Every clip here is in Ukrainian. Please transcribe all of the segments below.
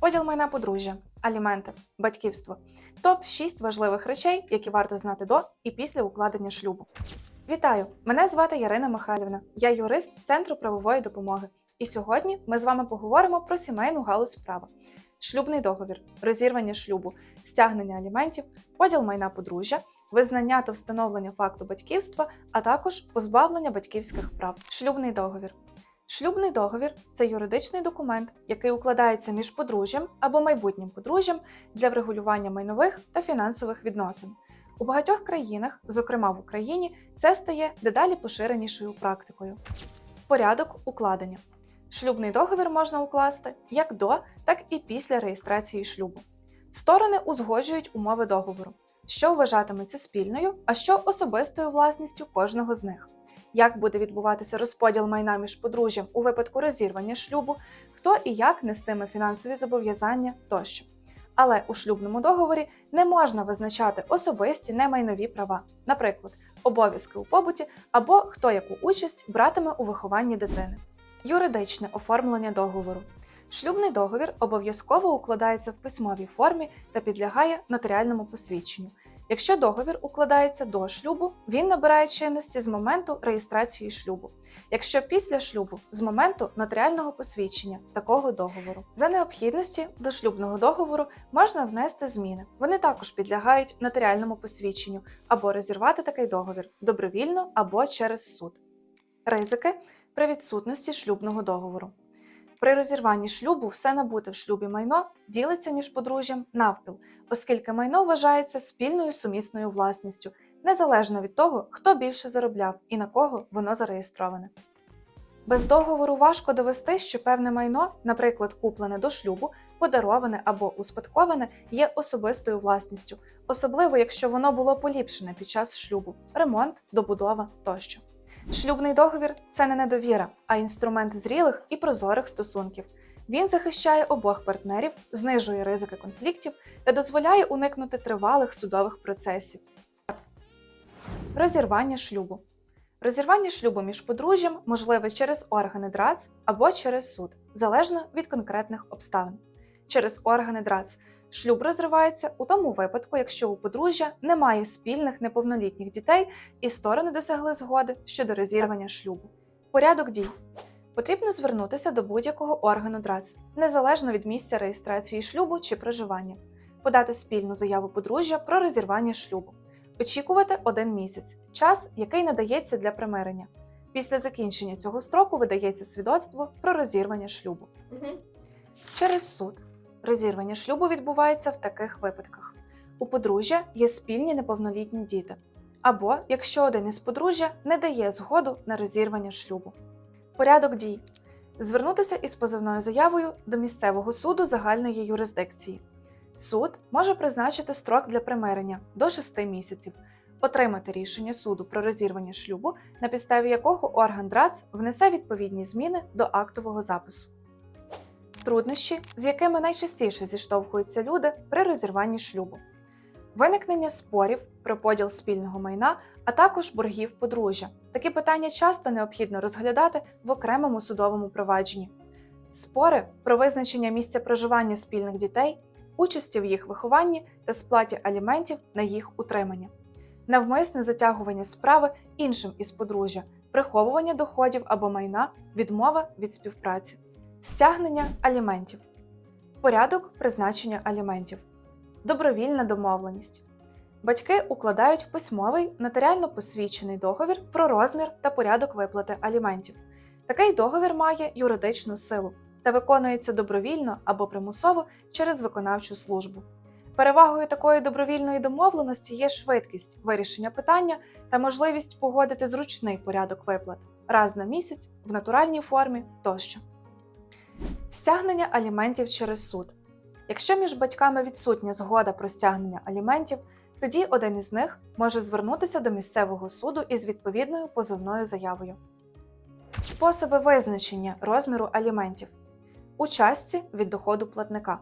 Поділ майна подружжя, аліменти, батьківство топ 6 важливих речей, які варто знати до і після укладення шлюбу. Вітаю! Мене звати Ярина Михайлівна. Я юрист Центру правової допомоги. І сьогодні ми з вами поговоримо про сімейну галузь права, шлюбний договір, розірвання шлюбу, стягнення аліментів, поділ майна подружжя, визнання та встановлення факту батьківства, а також позбавлення батьківських прав. Шлюбний договір. Шлюбний договір це юридичний документ, який укладається між подружжям або майбутнім подружжям для врегулювання майнових та фінансових відносин. У багатьох країнах, зокрема в Україні, це стає дедалі поширенішою практикою. Порядок укладення. Шлюбний договір можна укласти як до, так і після реєстрації шлюбу. Сторони узгоджують умови договору, що вважатиметься спільною, а що особистою власністю кожного з них. Як буде відбуватися розподіл майна між подружжям у випадку розірвання шлюбу, хто і як нестиме фінансові зобов'язання тощо. Але у шлюбному договорі не можна визначати особисті немайнові права, наприклад, обов'язки у побуті або хто яку участь братиме у вихованні дитини. Юридичне оформлення договору. Шлюбний договір обов'язково укладається в письмовій формі та підлягає нотаріальному посвідченню. Якщо договір укладається до шлюбу, він набирає чинності з моменту реєстрації шлюбу. Якщо після шлюбу з моменту нотаріального посвідчення такого договору. За необхідності до шлюбного договору можна внести зміни. Вони також підлягають нотаріальному посвідченню або розірвати такий договір добровільно або через суд. Ризики при відсутності шлюбного договору. При розірванні шлюбу все набуте в шлюбі майно ділиться між подружжям навпіл, оскільки майно вважається спільною сумісною власністю, незалежно від того, хто більше заробляв і на кого воно зареєстроване. Без договору важко довести, що певне майно, наприклад, куплене до шлюбу, подароване або успадковане, є особистою власністю, особливо якщо воно було поліпшене під час шлюбу, ремонт, добудова тощо. Шлюбний договір це не недовіра, а інструмент зрілих і прозорих стосунків. Він захищає обох партнерів, знижує ризики конфліктів та дозволяє уникнути тривалих судових процесів. Розірвання шлюбу. Розірвання шлюбу між подружжям можливе через органи ДРАЦ або через суд, залежно від конкретних обставин. Через органи ДРАЦ шлюб розривається у тому випадку, якщо у подружжя немає спільних неповнолітніх дітей і сторони досягли згоди щодо розірвання шлюбу. Порядок дій. Потрібно звернутися до будь-якого органу ДРАЦ, незалежно від місця реєстрації шлюбу чи проживання, подати спільну заяву подружжя про розірвання шлюбу, очікувати один місяць, час, який надається для примирення. Після закінчення цього строку видається свідоцтво про розірвання шлюбу. Через суд. Розірвання шлюбу відбувається в таких випадках: у подружжя є спільні неповнолітні діти, або якщо один із подружжя не дає згоду на розірвання шлюбу. Порядок дій: звернутися із позовною заявою до місцевого суду загальної юрисдикції. Суд може призначити строк для примирення до 6 місяців, отримати рішення суду про розірвання шлюбу, на підставі якого орган ДРАЦ внесе відповідні зміни до актового запису. Труднощі, з якими найчастіше зіштовхуються люди при розірванні шлюбу, виникнення спорів про поділ спільного майна, а також боргів подружжя. Такі питання часто необхідно розглядати в окремому судовому провадженні. Спори про визначення місця проживання спільних дітей, участі в їх вихованні та сплаті аліментів на їх утримання, навмисне затягування справи іншим із подружжя, приховування доходів або майна, відмова від співпраці. Стягнення аліментів, порядок призначення аліментів, добровільна домовленість. Батьки укладають письмовий нотаріально посвідчений договір про розмір та порядок виплати аліментів. Такий договір має юридичну силу та виконується добровільно або примусово через виконавчу службу. Перевагою такої добровільної домовленості є швидкість вирішення питання та можливість погодити зручний порядок виплат раз на місяць в натуральній формі тощо. Стягнення аліментів через суд. Якщо між батьками відсутня згода про стягнення аліментів, тоді один із них може звернутися до місцевого суду із відповідною позовною заявою. Способи визначення розміру аліментів у частці від доходу платника.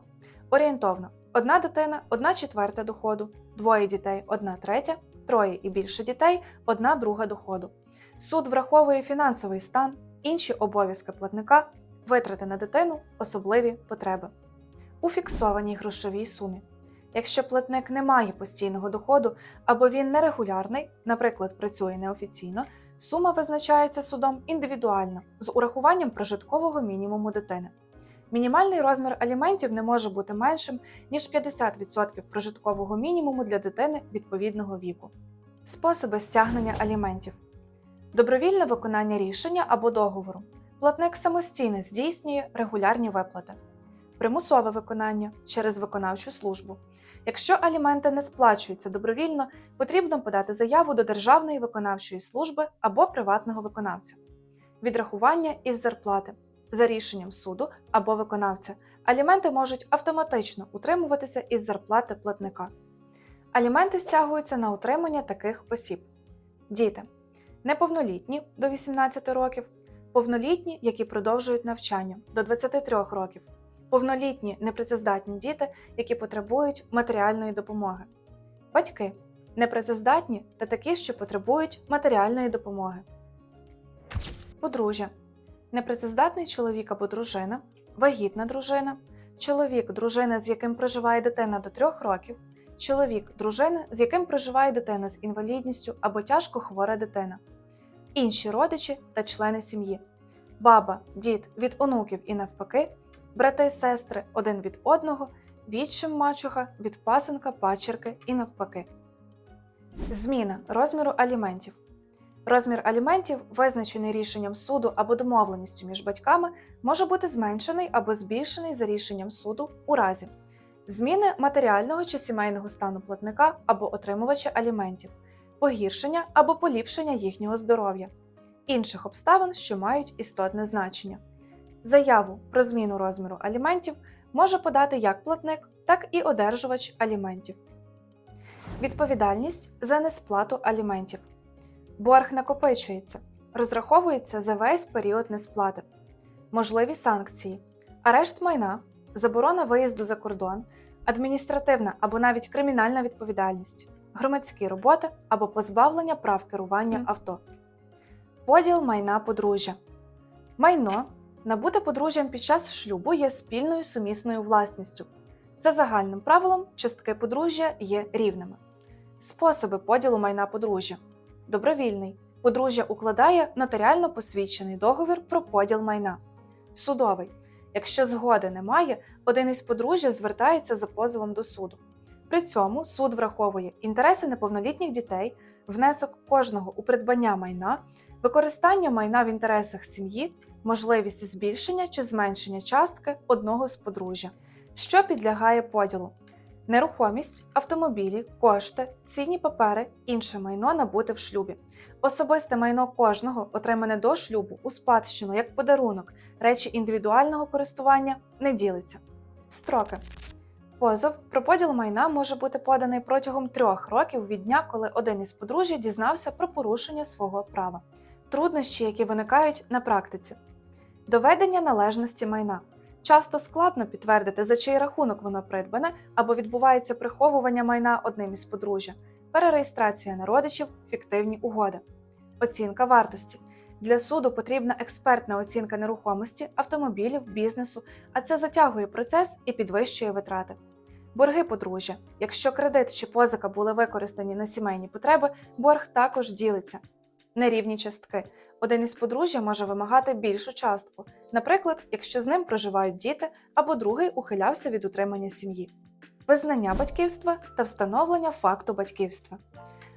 Орієнтовно: одна дитина, одна четверта доходу, двоє дітей, одна третя, троє і більше дітей, одна друга доходу. Суд враховує фінансовий стан, інші обов'язки платника, витрати на дитину, особливі потреби. у фіксованій грошовій сумі. Якщо платник не має постійного доходу або він нерегулярний, наприклад, працює неофіційно, сума визначається судом індивідуально з урахуванням прожиткового мінімуму дитини. Мінімальний розмір аліментів не може бути меншим, ніж 50% прожиткового мінімуму для дитини відповідного віку. Способи стягнення аліментів: добровільне виконання рішення або договору. Платник самостійно здійснює регулярні виплати, примусове виконання через виконавчу службу. Якщо аліменти не сплачуються добровільно, потрібно подати заяву до Державної виконавчої служби або приватного виконавця, відрахування із зарплати. За рішенням суду або виконавця, аліменти можуть автоматично утримуватися із зарплати платника. Аліменти стягуються на утримання таких осіб: діти неповнолітні до 18 років, повнолітні, які продовжують навчання до 23 років, повнолітні непрацездатні діти, які потребують матеріальної допомоги, батьки непрацездатні та такі, що потребують матеріальної допомоги, подружжя. Непрацездатний чоловік або дружина, вагітна дружина, чоловік, дружина, з яким проживає дитина до 3 років, чоловік, дружина, з яким проживає дитина з інвалідністю або тяжко хвора дитина, інші родичі та члени сім'ї, баба, дід від онуків і навпаки, брати, сестри один від одного, відчим мачуха від пасенка, пачерки і навпаки. Зміна розміру аліментів. Розмір аліментів, визначений рішенням суду або домовленістю між батьками, може бути зменшений або збільшений за рішенням суду у разі зміни матеріального чи сімейного стану платника або отримувача аліментів, погіршення або поліпшення їхнього здоров'я, інших обставин, що мають істотне значення. Заяву про зміну розміру аліментів може подати як платник, так і одержувач аліментів. Відповідальність за несплату аліментів. Борг накопичується, розраховується за весь період несплати. Можливі санкції: арешт майна, заборона виїзду за кордон, адміністративна або навіть кримінальна відповідальність, громадські роботи або позбавлення прав керування авто. Поділ майна подружжя. Майно, набуте подружжям під час шлюбу, є спільною сумісною власністю. За загальним правилом, частки подружжя є рівними. Способи поділу майна подружжя. Добровільний. Подружжя укладає нотаріально посвідчений договір про поділ майна. Судовий. Якщо згоди немає, один із подружжя звертається за позовом до суду. При цьому суд враховує інтереси неповнолітніх дітей, внесок кожного у придбання майна, використання майна в інтересах сім'ї, можливість збільшення чи зменшення частки одного з подружжя, що підлягає поділу нерухомість, автомобілі, кошти, цінні папери, інше майно набуте в шлюбі. Особисте майно кожного, отримане до шлюбу у спадщину як подарунок, речі індивідуального користування не ділиться. Строки. Позов про поділ майна може бути поданий протягом трьох років від дня, коли один із подружжя дізнався про порушення свого права. Труднощі, які виникають на практиці. Доведення належності майна. Часто складно підтвердити, за чий рахунок воно придбане або відбувається приховування майна одним із подружжя, перереєстрація на родичів, фіктивні угоди. Оцінка вартості. Для суду потрібна експертна оцінка нерухомості, автомобілів, бізнесу, а це затягує процес і підвищує витрати. Борги подружжя. Якщо кредит чи позика були використані на сімейні потреби, борг також ділиться. Нерівні частки. Один із подружжя може вимагати більшу частку, наприклад, якщо з ним проживають діти або другий ухилявся від утримання сім'ї. Визнання батьківства та встановлення факту батьківства.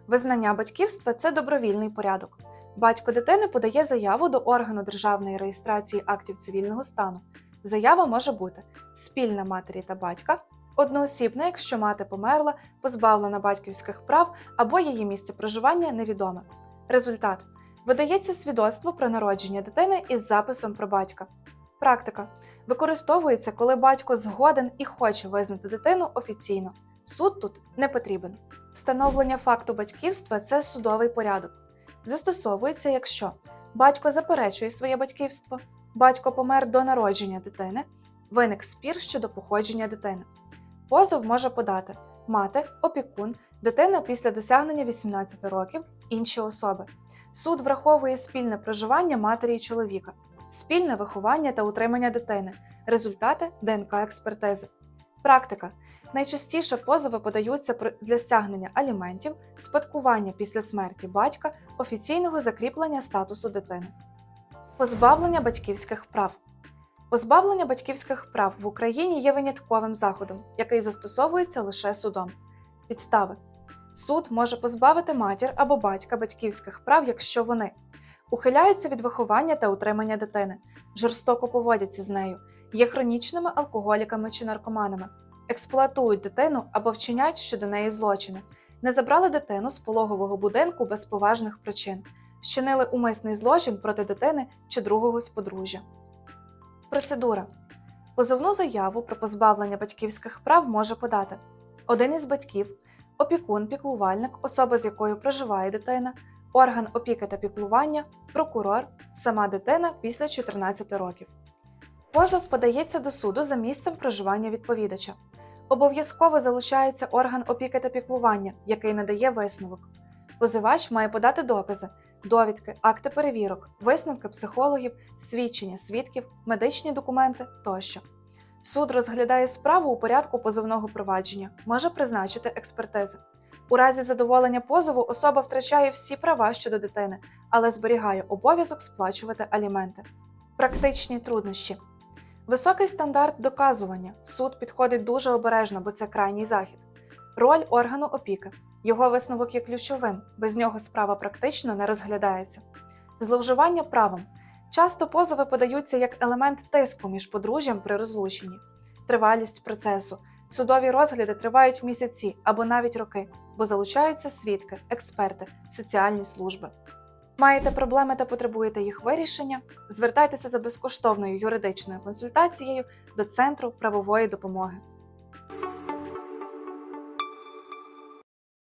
Визнання батьківства це добровільний порядок. Батько дитини подає заяву до органу державної реєстрації актів цивільного стану. Заява може бути спільна матері та батька, одноосібна, якщо мати померла, позбавлена батьківських прав або її місце проживання невідоме. Результат видається свідоцтво про народження дитини із записом про батька. Практика використовується, коли батько згоден і хоче визнати дитину офіційно. Суд тут не потрібен. Встановлення факту батьківства це судовий порядок. Застосовується, якщо батько заперечує своє батьківство, батько помер до народження дитини, виник спір щодо походження дитини. Позов може подати мати, опікун, дитина після досягнення 18 років, інші особи. Суд враховує спільне проживання матері і чоловіка, спільне виховання та утримання дитини, результати ДНК експертизи. Практика. Найчастіше позови подаються для стягнення аліментів, спадкування після смерті батька, офіційного закріплення статусу дитини. Позбавлення батьківських прав. Позбавлення батьківських прав в Україні є винятковим заходом, який застосовується лише судом. Підстави. Суд може позбавити матір або батька батьківських прав, якщо вони ухиляються від виховання та утримання дитини, жорстоко поводяться з нею, є хронічними алкоголіками чи наркоманами, експлуатують дитину або вчиняють щодо неї злочини, не забрали дитину з пологового будинку без поважних причин, вчинили умисний злочин проти дитини чи другого з подружжя. Процедура. Позовну заяву про позбавлення батьківських прав може подати один із батьків, опікун, піклувальник, особа, з якою проживає дитина, орган опіки та піклування, прокурор, сама дитина після 14 років. Позов подається до суду за місцем проживання відповідача. Обов'язково залучається орган опіки та піклування, який надає висновок. Позивач має подати докази, довідки, акти перевірок, висновки психологів, свідчення свідків, медичні документи тощо. Суд розглядає справу у порядку позовного провадження, може призначити експертизи. У разі задоволення позову особа втрачає всі права щодо дитини, але зберігає обов'язок сплачувати аліменти. Практичні труднощі. Високий стандарт доказування. Суд підходить дуже обережно, бо це крайній захід. Роль органу опіки. Його висновок є ключовим, без нього справа практично не розглядається. Зловживання правом. Часто позови подаються як елемент тиску між подружжям при розлученні, тривалість процесу. Судові розгляди тривають місяці або навіть роки, бо залучаються свідки, експерти, соціальні служби. Маєте проблеми та потребуєте їх вирішення? Звертайтеся за безкоштовною юридичною консультацією до Центру правової допомоги.